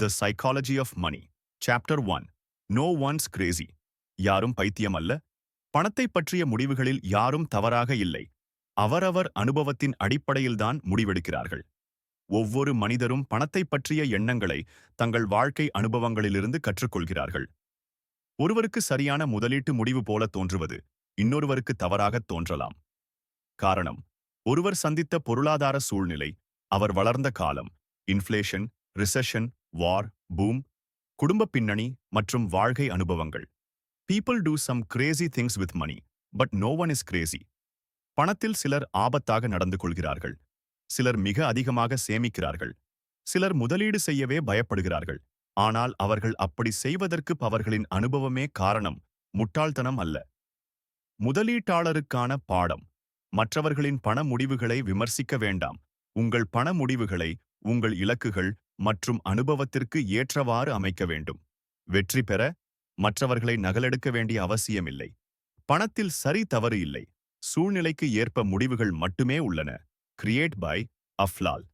The psychology of money chapter one no one's crazy யாரும் பைத்தியம் அல்ல. பணத்தை பற்றிய முடிவுகளில் யாரும் தவறாக இல்லை. அவரவர் அனுபவத்தின் அடிப்படையில்தான் முடிவெடுக்கிறார்கள். ஒவ்வொரு மனிதரும் பணத்தை பற்றிய எண்ணங்களை தங்கள் வாழ்க்கை அனுபவங்களிலிருந்து கற்றுக்கொள்கிறார்கள். ஒருவருக்கு சரியான முதலீட்டு முடிவு போல தோன்றுவது இன்னொருவருக்கு தவறாகத் தோன்றலாம். காரணம் ஒருவர் சந்தித்த பொருளாதார சூழ்நிலை அவர் வளர்ந்த காலம் இன்ஃப்ளேஷன் ரிசெஷன் வார் பூம் குடும்ப பின்னணி மற்றும் வாழ்க்கை அனுபவங்கள். People do some crazy things with money but no one is crazy பணத்தில் சிலர் ஆபத்தாக நடந்து கொள்கிறார்கள். சிலர் மிக அதிகமாக சேமிக்கிறார்கள். சிலர் முதலீடு செய்யவே பயப்படுகிறார்கள். ஆனால் அவர்கள் அப்படி செய்வதற்கு அவர்களின் அனுபவமே காரணம் முட்டாள்தனம் அல்ல. முதலீட்டாளருக்கான பாடம். மற்றவர்களின் பண முடிவுகளை விமர்சிக்க வேண்டாம். உங்கள் பண முடிவுகளை உங்கள் இலக்குகள் மற்றும் அனுபவத்திற்கு ஏற்றவாறு அமைக்க வேண்டும். வெற்றி பெற மற்றவர்களை நகலெடுக்க வேண்டிய அவசியமில்லை. பணத்தில் சரி தவறு இல்லை. சூழ்நிலைக்கு ஏற்ப முடிவுகள் மட்டுமே உள்ளன. Create by அஃப்லால்